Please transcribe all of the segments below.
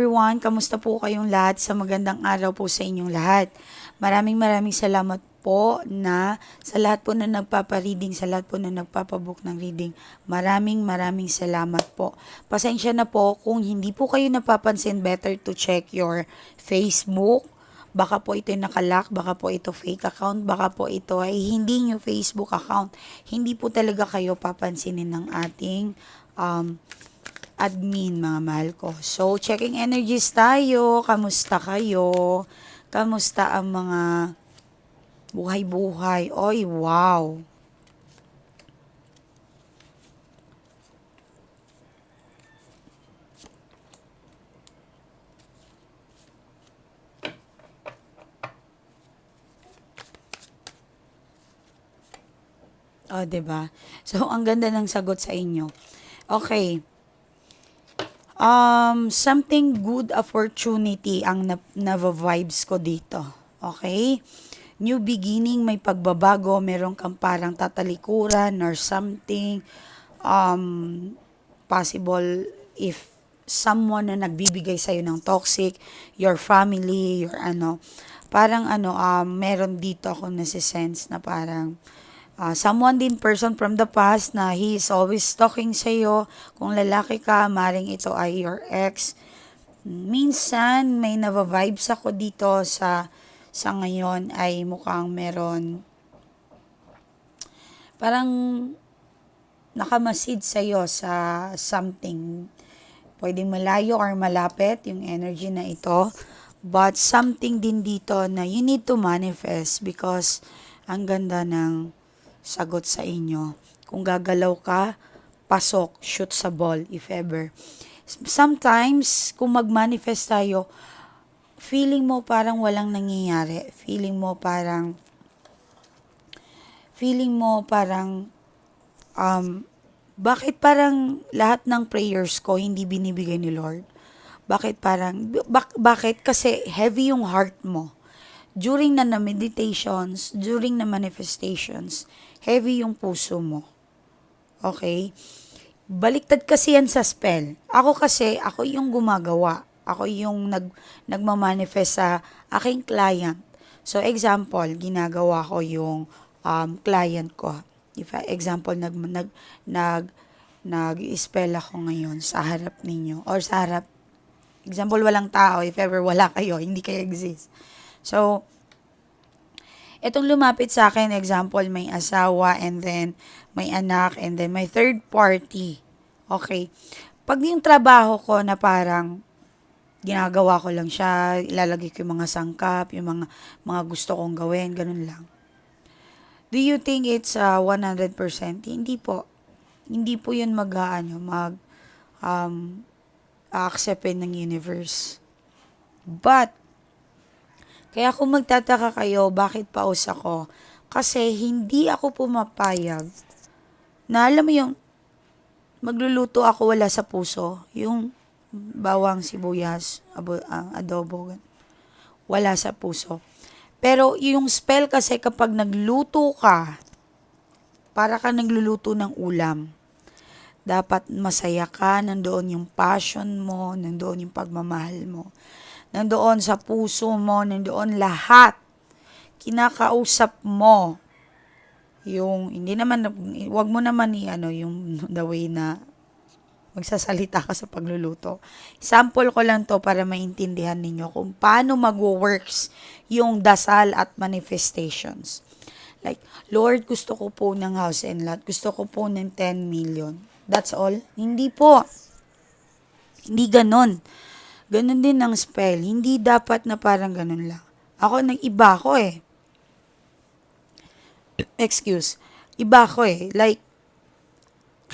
Everyone, kamusta po kayong lahat? Sa magandang araw po sa inyong lahat. Maraming maraming salamat po na sa lahat po na nagpapa-reading, sa lahat po na nagpapabook ng reading. Maraming maraming salamat po. Pasensya na po kung hindi po kayo napapansin, better to check your Facebook. Baka po ito nakalock, baka po ito fake account, baka po ito ay hindi yung Facebook account. Hindi po talaga kayo papansinin ng ating um, admin, mga mahal ko. So, checking energies tayo. Kamusta kayo? Kamusta ang mga buhay-buhay? Oy, wow! Oh, 'di ba? So, ang ganda ng sagot sa inyo. Okay. Um, something good opportunity ang na, na-vibes ko dito. Okay? New beginning, may pagbabago, meron kang parang tatalikuran or something. Um, possible if someone na nagbibigay sa'yo ng toxic, your family, your ano, parang ano, um, meron dito ako nasisense na parang, uh, someone din person from the past na he is always talking sa iyo. Kung lalaki ka, maring ito ay your ex. Minsan may nava-vibes ako dito sa sa ngayon ay mukhang meron parang nakamasid sa iyo sa something. Pwedeng malayo or malapit yung energy na ito. But something din dito na you need to manifest because ang ganda ng sagot sa inyo. Kung gagalaw ka, pasok, shoot sa ball, if ever. Sometimes, kung mag-manifest tayo, feeling mo parang walang nangyayari. Feeling mo parang, feeling mo parang, um, bakit parang lahat ng prayers ko hindi binibigay ni Lord? Bakit parang, bak- bakit? Kasi heavy yung heart mo during na na meditations, during na manifestations, heavy yung puso mo. Okay? Baliktad kasi yan sa spell. Ako kasi, ako yung gumagawa. Ako yung nag, nagmamanifest sa aking client. So, example, ginagawa ko yung um, client ko. If, example, nag, nag, nag, nag-spell ako ngayon sa harap ninyo or sa harap example walang tao if ever wala kayo hindi kayo exist So, itong lumapit sa akin, example, may asawa and then may anak and then may third party. Okay. Pag yung trabaho ko na parang ginagawa ko lang siya, ilalagay ko yung mga sangkap, yung mga, mga gusto kong gawin, ganun lang. Do you think it's uh, 100%? Hindi po. Hindi po yun mag, ano, mag, um, acceptin ng universe. But, kaya kung magtataka kayo, bakit paus ako? Kasi hindi ako pumapayag na alam mo yung magluluto ako wala sa puso. Yung bawang sibuyas, abo, uh, adobo, wala sa puso. Pero yung spell kasi kapag nagluto ka, para ka nagluluto ng ulam. Dapat masaya ka, nandoon yung passion mo, nandoon yung pagmamahal mo nandoon sa puso mo, nandoon lahat. Kinakausap mo. Yung, hindi naman, wag mo naman i, ano, yung the way na magsasalita ka sa pagluluto. Sample ko lang to para maintindihan ninyo kung paano mag-works yung dasal at manifestations. Like, Lord, gusto ko po ng house and lot. Gusto ko po ng 10 million. That's all? Hindi po. Hindi ganon. Ganon din ang spell. Hindi dapat na parang ganon lang. Ako, nag-iba ko eh. Excuse. Iba ko eh. Like,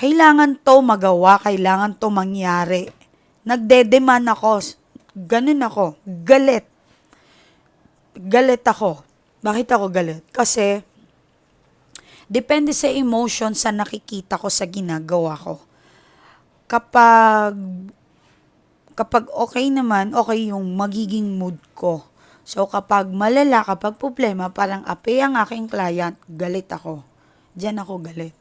kailangan to magawa, kailangan to mangyari. Nagdedeman ako. Ganon ako. Galit. Galit ako. Bakit ako galit? Kasi, depende sa emotion sa nakikita ko sa ginagawa ko. Kapag kapag okay naman, okay yung magiging mood ko. So, kapag malala, kapag problema, parang ape ang aking client, galit ako. Diyan ako galit.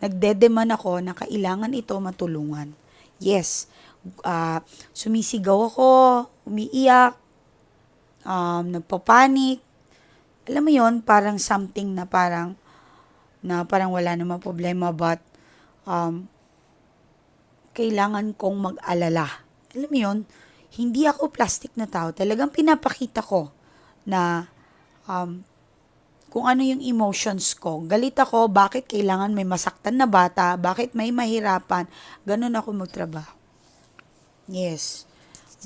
Nagdedeman ako na kailangan ito matulungan. Yes, ah, sumisigaw ako, umiiyak, um, nagpapanik. Alam mo yon parang something na parang na parang wala namang problema but um, kailangan kong mag-alala. Alam mo yon hindi ako plastic na tao. Talagang pinapakita ko na um, kung ano yung emotions ko. Galit ako, bakit kailangan may masaktan na bata, bakit may mahirapan. Ganun ako magtrabaho. Yes.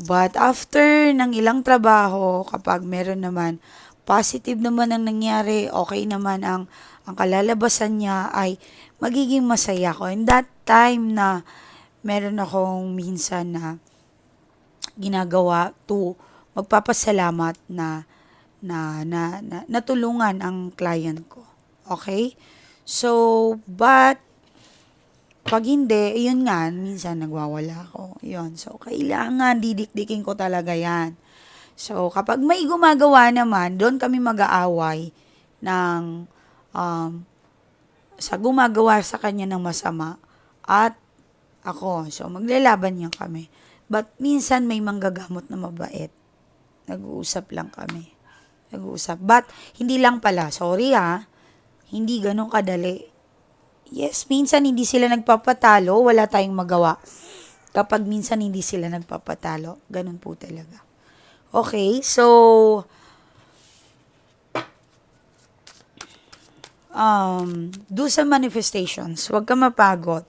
But after ng ilang trabaho, kapag meron naman positive naman ang nangyari, okay naman ang ang kalalabasan niya ay magiging masaya ko. In that time na meron akong minsan na ginagawa to magpapasalamat na na, na, na natulungan ang client ko. Okay? So, but pag hindi, yun nga, minsan nagwawala ako. Yun. So, kailangan didikdikin ko talaga yan. So, kapag may gumagawa naman, doon kami mag-aaway ng um, sa gumagawa sa kanya ng masama at ako. So, maglalaban yan kami. But minsan may manggagamot na mabait. Nag-uusap lang kami. Nag-uusap. But, hindi lang pala. Sorry ha. Hindi ganun kadali. Yes, minsan hindi sila nagpapatalo. Wala tayong magawa. Kapag minsan hindi sila nagpapatalo. Ganun po talaga. Okay, so... Um, do sa manifestations. Huwag ka mapagod.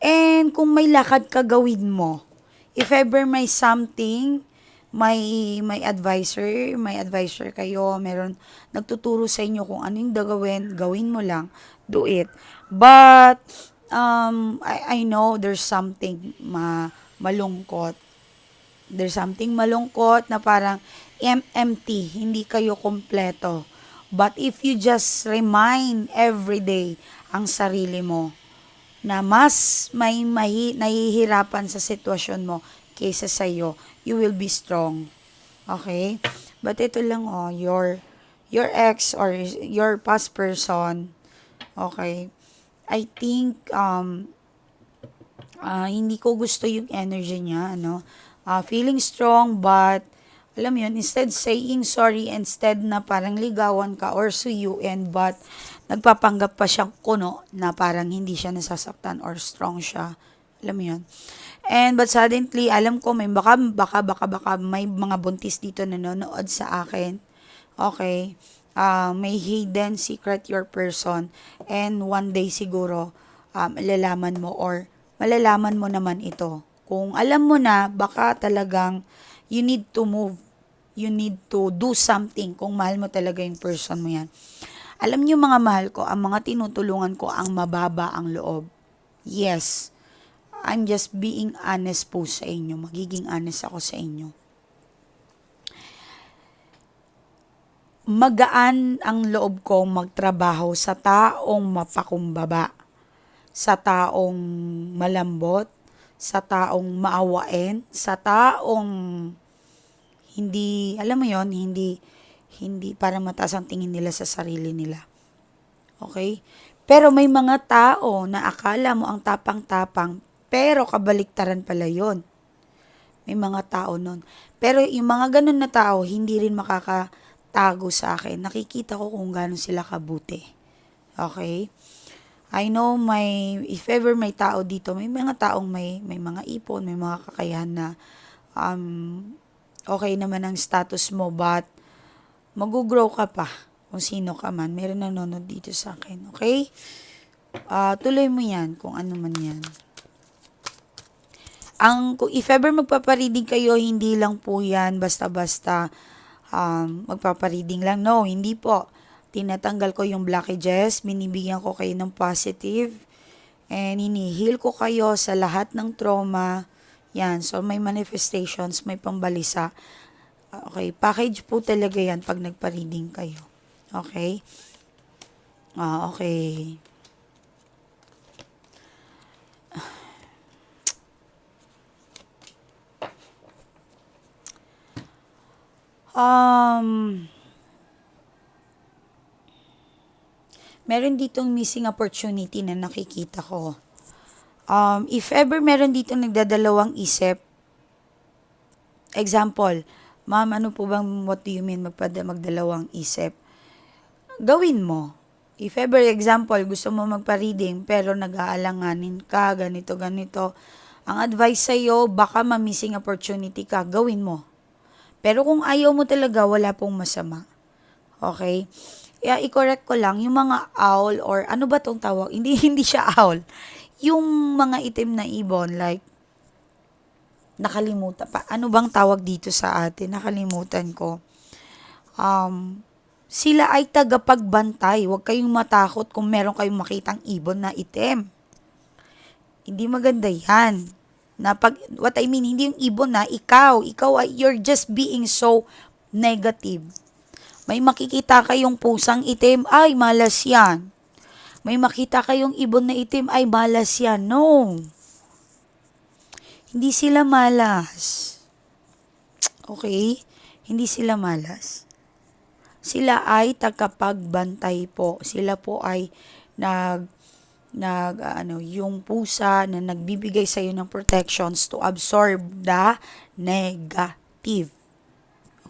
And kung may lakad ka gawin mo, if ever may something, may may advisor, may advisor kayo, meron nagtuturo sa inyo kung ano yung gagawin, gawin mo lang, do it. But um I, I know there's something ma malungkot. There's something malungkot na parang em- empty, hindi kayo kompleto. But if you just remind every day ang sarili mo na mas may mahi, nahihirapan sa sitwasyon mo kaysa sa iyo, you will be strong. Okay? But ito lang oh, your your ex or your past person, okay? I think um ah, hindi ko gusto yung energy niya, ano? Ah, feeling strong but alam yun, instead saying sorry, instead na parang ligawan ka or suyuin, but nagpapanggap pa siyang kuno na parang hindi siya nasasaktan or strong siya. Alam mo yun? And but suddenly, alam ko may baka, baka, baka, baka may mga buntis dito na nanonood sa akin. Okay. Uh, may hidden secret your person. And one day siguro, um, malalaman mo or malalaman mo naman ito. Kung alam mo na, baka talagang you need to move. You need to do something kung mahal mo talaga yung person mo yan. Alam niyo mga mahal ko, ang mga tinutulungan ko ang mababa ang loob. Yes. I'm just being honest po sa inyo. Magiging honest ako sa inyo. Magaan ang loob ko magtrabaho sa taong mapakumbaba, sa taong malambot, sa taong maawain, sa taong hindi, alam mo yon hindi, hindi para mataas ang tingin nila sa sarili nila. Okay? Pero may mga tao na akala mo ang tapang-tapang, pero kabaliktaran pala yon. May mga tao nun. Pero yung mga ganun na tao, hindi rin makakatago sa akin. Nakikita ko kung gano'n sila kabuti. Okay? I know may, if ever may tao dito, may mga taong may, may mga ipon, may mga kakayahan na um, okay naman ang status mo, but mag-grow ka pa kung sino ka man. Meron nanonood dito sa akin, okay? Uh, tuloy mo yan kung ano man yan. Ang, kung if ever magpapareading kayo, hindi lang po yan basta-basta um, magpapareading lang. No, hindi po. Tinatanggal ko yung blockages, binibigyan ko kayo ng positive, and hinihil ko kayo sa lahat ng trauma. Yan, so may manifestations, may pambalisa. Okay, package po talaga yan pag nagpa-reading kayo. Okay? Ah, okay. Um, meron ditong missing opportunity na nakikita ko. Um, if ever meron dito nagdadalawang isip, example, ma'am, ano po bang, what do you mean, magpada, magdalawang isip? Gawin mo. If ever, example, gusto mo magpa-reading, pero nag-aalanganin ka, ganito, ganito, ang advice sa'yo, baka ma-missing opportunity ka, gawin mo. Pero kung ayaw mo talaga, wala pong masama. Okay? Kaya i-correct ko lang, yung mga owl or ano ba tong tawag? Hindi, hindi siya owl. Yung mga itim na ibon, like, nakalimutan pa. Ano bang tawag dito sa atin? Nakalimutan ko. Um, sila ay tagapagbantay. Huwag kayong matakot kung meron kayong makitang ibon na itim. Hindi maganda yan. Na pag, what I mean, hindi yung ibon na, ikaw, ikaw ay, you're just being so negative. May makikita kayong pusang itim, ay malas yan. May makita kayong ibon na itim, ay malas yan. No. Hindi sila malas. Okay? Hindi sila malas. Sila ay tagapagbantay po. Sila po ay nag nag ano yung pusa na nagbibigay sa iyo ng protections to absorb the negative.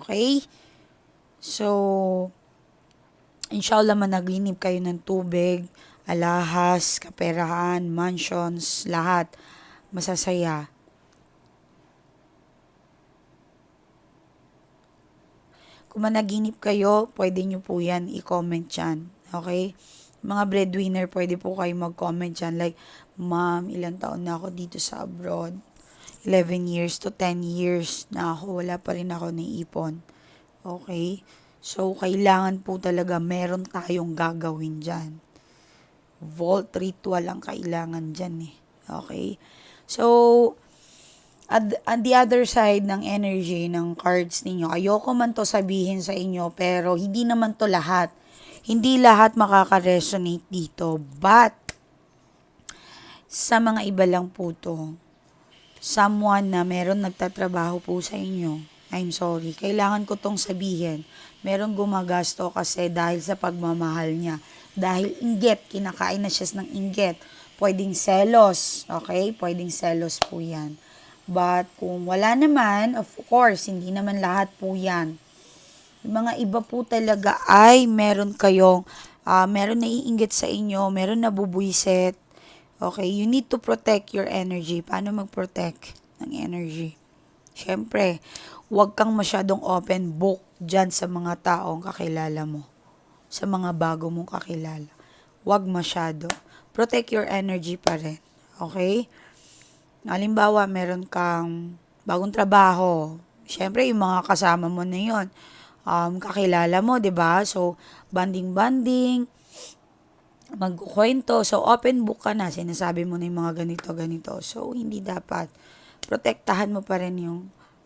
Okay? So inshallah managinip kayo ng tubig, alahas, kaperahan, mansions, lahat masasaya. Kung managinip kayo, pwede nyo po yan i-comment dyan. Okay? Mga breadwinner, pwede po kayo mag-comment dyan. Like, ma'am, ilang taon na ako dito sa abroad? 11 years to 10 years na ako. Wala pa rin ako naipon. Okay? So, kailangan po talaga meron tayong gagawin dyan. Vault ritual ang kailangan dyan eh. Okay? So, at, on the other side ng energy ng cards ninyo, ayoko man to sabihin sa inyo, pero hindi naman to lahat. Hindi lahat makaka-resonate dito. But, sa mga iba lang po to, someone na meron nagtatrabaho po sa inyo, I'm sorry, kailangan ko tong sabihin. Meron gumagasto kasi dahil sa pagmamahal niya. Dahil inggit, kinakain na siya ng inggit. Pwedeng selos, okay? Pwedeng selos po yan. But kung wala naman, of course, hindi naman lahat po yan. Yung mga iba po talaga ay meron kayong, uh, meron naiinggit sa inyo, meron nabubuisit. Okay, you need to protect your energy. Paano mag-protect ng energy? Siyempre, huwag kang masyadong open book dyan sa mga taong kakilala mo. Sa mga bago mong kakilala. Huwag masyado. Protect your energy pa rin. Okay? Halimbawa, meron kang bagong trabaho. Siyempre, yung mga kasama mo na yun, um, kakilala mo, 'di ba So, banding-banding, magkukwento. So, open book ka na. Sinasabi mo na yung mga ganito, ganito. So, hindi dapat. Protektahan mo pa rin yung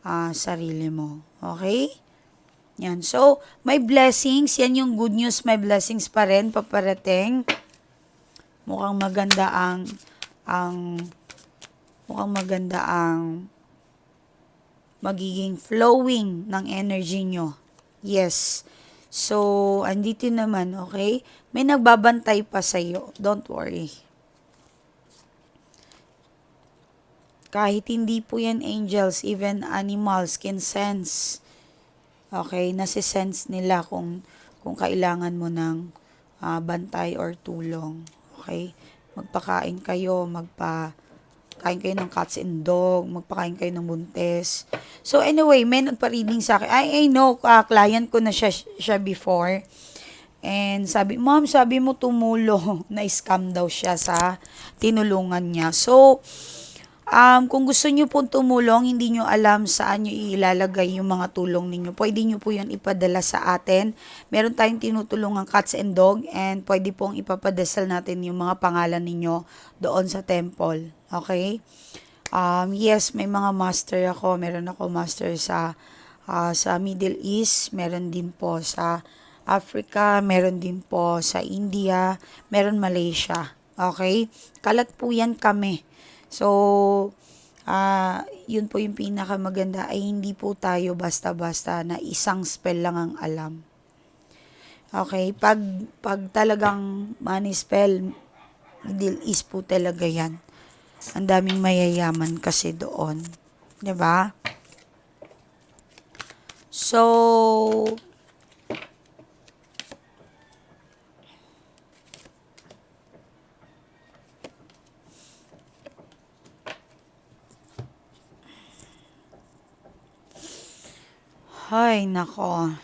uh, sarili mo. Okay? Yan. So, may blessings. Yan yung good news. May blessings pa rin paparating. Mukhang maganda ang ang mukhang maganda ang magiging flowing ng energy nyo. Yes. So, andito naman, okay? May nagbabantay pa sa'yo. Don't worry. Kahit hindi po yan angels, even animals can sense. Okay? Nasi-sense nila kung, kung kailangan mo ng uh, bantay or tulong. Okay? Magpakain kayo, magpa kain kayo ng cats and dog, magpakain kayo ng buntes. So anyway, may nagpa-reading sa akin. I, I know, uh, client ko na siya, siya before. And sabi, ma'am, sabi mo tumulong. Na-scam daw siya sa tinulungan niya. So, Um, kung gusto niyo po tumulong, hindi niyo alam saan niyo ilalagay yung mga tulong ninyo, pwede niyo po yan ipadala sa atin. Meron tayong tinutulungan cats and dog and pwede pong ipapadasal natin yung mga pangalan ninyo doon sa temple. Okay? Um, yes, may mga master ako. Meron ako master sa uh, sa Middle East, meron din po sa Africa, meron din po sa India, meron Malaysia. Okay? Kalat po yan kami. So, uh, yun po yung pinakamaganda ay hindi po tayo basta-basta na isang spell lang ang alam. Okay, pag, pag talagang money spell, Middle East po talaga yan. Ang daming mayayaman kasi doon. 'Di ba? So, Hay, nako.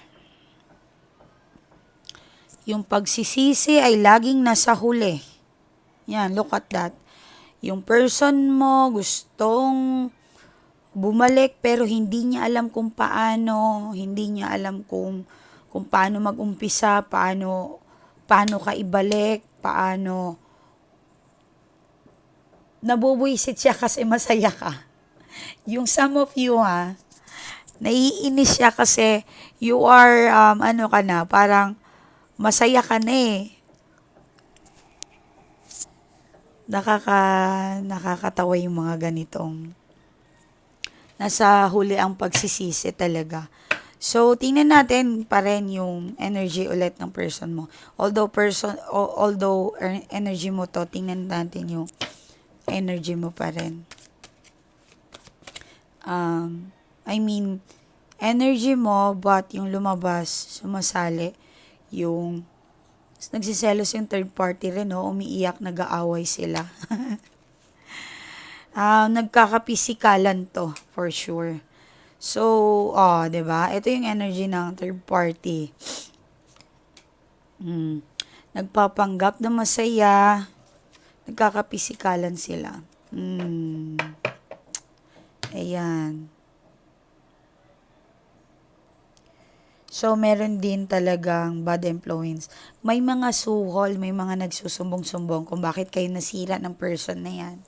Yung pagsisisi ay laging nasa huli. Yan, look at that. Yung person mo gustong bumalik pero hindi niya alam kung paano, hindi niya alam kung kung paano mag-umpisa, paano paano ka ibalik, paano nabubuisit siya kasi masaya ka. Yung some of you ha, naiinis siya kasi you are um, ano ka na, parang masaya ka na eh. Nakaka nakakatawa yung mga ganitong nasa huli ang pagsisisi talaga. So, tingnan natin pa rin yung energy ulit ng person mo. Although person although er- energy mo to, tingnan natin yung energy mo pa rin. Um, I mean, energy mo, but yung lumabas, sumasali, yung nagsiselos yung third party rin, no? umiiyak, nag-aaway sila. Ah, nagkakapisikalan to, for sure. So, oh, ba? Ito yung energy ng third party. Hmm. Nagpapanggap na masaya. Nagkakapisikalan sila. Hmm. Ayan. So, meron din talagang bad influence. May mga suhol, may mga nagsusumbong-sumbong kung bakit kayo nasira ng person na yan.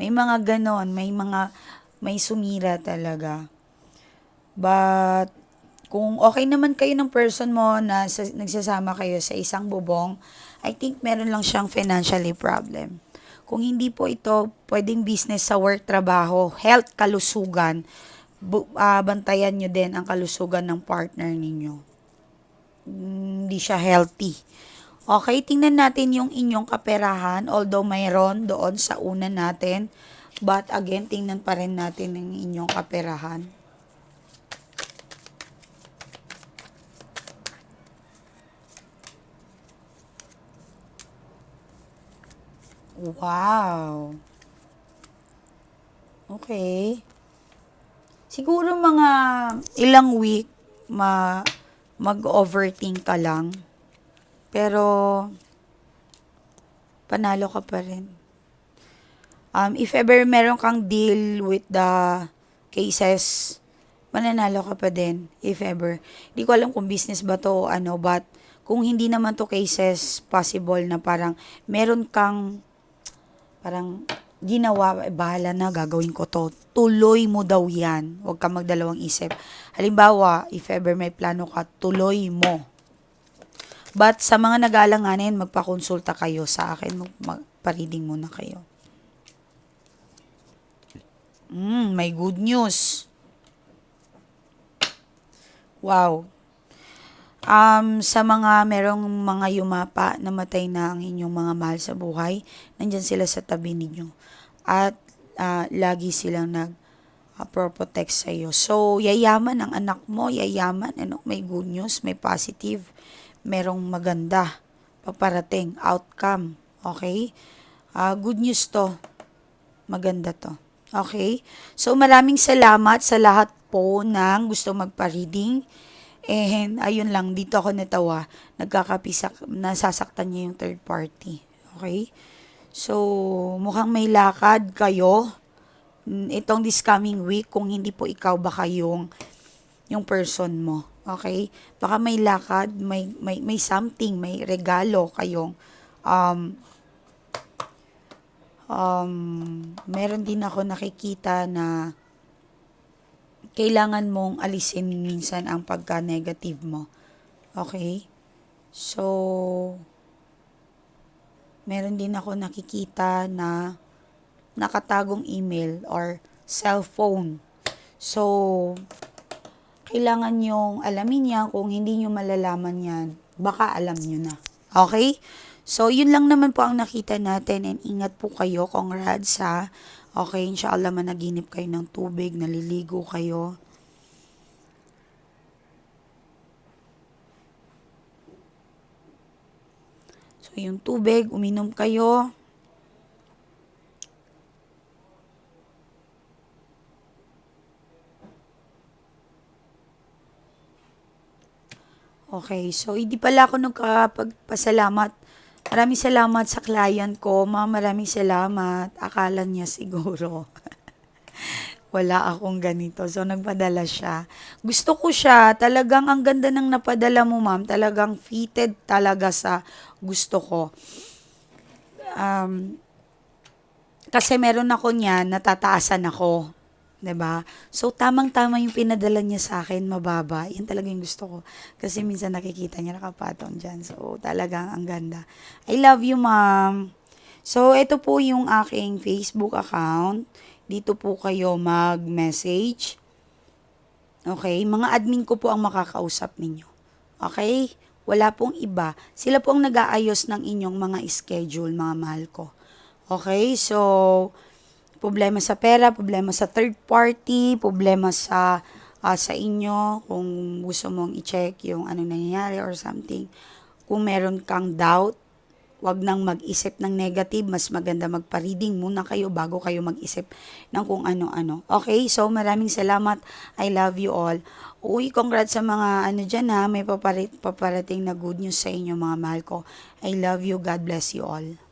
May mga ganon, may mga, may sumira talaga. But, kung okay naman kayo ng person mo na sa, nagsasama kayo sa isang bubong, I think meron lang siyang financially problem. Kung hindi po ito, pwedeng business sa work, trabaho, health, kalusugan, ah, bantayan nyo din ang kalusugan ng partner ninyo. Hindi siya healthy. Okay, tingnan natin yung inyong kaperahan, although mayroon doon sa una natin. But again, tingnan pa rin natin ang inyong kaperahan. Wow. Okay. Siguro mga ilang week ma mag-overthink ka lang. Pero panalo ka pa rin. Um, if ever meron kang deal with the cases, mananalo ka pa din, if ever. Hindi ko alam kung business ba to o ano, but kung hindi naman to cases possible na parang meron kang parang ginawa, eh, bahala na, gagawin ko to. Tuloy mo daw yan. Huwag ka magdalawang isip. Halimbawa, if ever may plano ka, tuloy mo. But sa mga nag-aalanganin, magpakonsulta kayo sa akin. Mag- Magpa-reading muna kayo. Mm, may good news. Wow. Um, sa mga merong mga yumapa, namatay na ang inyong mga mahal sa buhay, nandyan sila sa tabi ninyo. At ah, lagi silang nag ah, protect sa iyo. So, yayaman ang anak mo, yayaman, ano, may good news, may positive, merong maganda, paparating, outcome, okay? Ah, good news to, maganda to. Okay? So, maraming salamat sa lahat po ng gusto magpa-reading. And, ayun lang, dito ako natawa. Nagkakapisak, nasasaktan niya yung third party. Okay? So, mukhang may lakad kayo itong this coming week kung hindi po ikaw baka yung yung person mo. Okay? Baka may lakad, may may may something, may regalo kayong um um meron din ako nakikita na kailangan mong alisin minsan ang pagka-negative mo. Okay? So, meron din ako nakikita na nakatagong email or cellphone. So, kailangan yung alamin yan. Kung hindi nyo malalaman yan, baka alam nyo na. Okay? So, yun lang naman po ang nakita natin and ingat po kayo. Congrats ha. Okay, inshallah managinip kayo ng tubig, naliligo kayo. So, yung tubig, uminom kayo. Okay, so hindi pala ako nagkapagpasalamat. Maraming salamat sa client ko. Ma, maraming salamat. Akala niya siguro. Wala akong ganito. So, nagpadala siya. Gusto ko siya. Talagang ang ganda ng napadala mo, ma'am. Talagang fitted talaga sa gusto ko. Um, kasi meron ako niyan, natataasan ako. 'Di ba? So, tamang-tama yung pinadala niya sa akin, mababa. Yan talaga yung gusto ko. Kasi minsan nakikita niya nakapatong dyan. So, talagang ang ganda. I love you, ma'am. So, ito po yung aking Facebook account. Dito po kayo mag-message. Okay? Mga admin ko po ang makakausap ninyo. Okay? Wala pong iba. Sila po ang nag-aayos ng inyong mga schedule, mga mahal ko. Okay? So, problema sa pera, problema sa third party, problema sa ah, sa inyo kung gusto mong i-check yung ano nangyayari or something. Kung meron kang doubt, wag nang mag-isip ng negative, mas maganda magpa-reading muna kayo bago kayo mag-isip ng kung ano-ano. Okay, so maraming salamat. I love you all. Uy, congrats sa mga ano dyan ha, may paparating na good news sa inyo mga mahal ko. I love you. God bless you all.